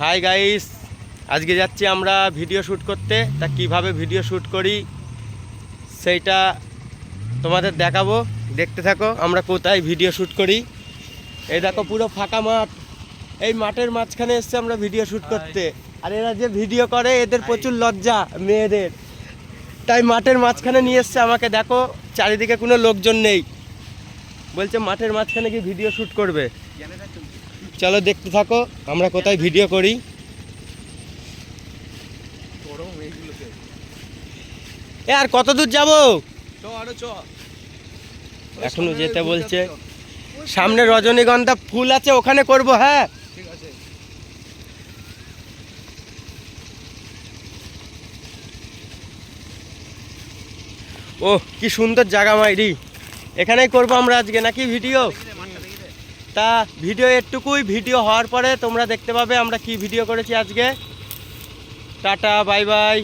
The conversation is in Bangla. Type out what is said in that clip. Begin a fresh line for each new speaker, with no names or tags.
হাই গাইস আজকে যাচ্ছি আমরা ভিডিও শ্যুট করতে। তা কীভাবে ভিডিও শ্যুট করি? সেইটা তোমাদের দেখাবো। দেখতে থাকো আমরা কোথায় ভিডিও শ্যুট করি। এই দেখো পুরো ফাঁকা মাঠ। এই মাঠের মাঝখানে এসছে আমরা ভিডিও শ্যুট করতে। আর এরা যে ভিডিও করে এদের প্রচুর লজ্জা মেয়েদের। তাই মাঠের মাঝখানে নিয়ে এসছে আমাকে দেখো চারিদিকে কোনো লোকজন নেই। বলছে মাঠের মাঝখানে কি ভিডিও শ্যুট করবে? চলো দেখতে থাকো, আমরা কোথায় ভিডিও করি। আর কত দূর যাব? এখনও যেতে বলছে। সামনে রজনীগন্ধা ফুল আছে, ওখানে করব হ্যাঁ। ও কি সুন্দর জায়গা মাইরি। এখানেই করব আমরা আজকে, নাকি ভিডিও তা ভিডিও এটুকুই ভিডিও হওয়ার পরে তোমরা দেখতে পাবে আমরা কি ভিডিও করেছি আজকে। Tata bye bye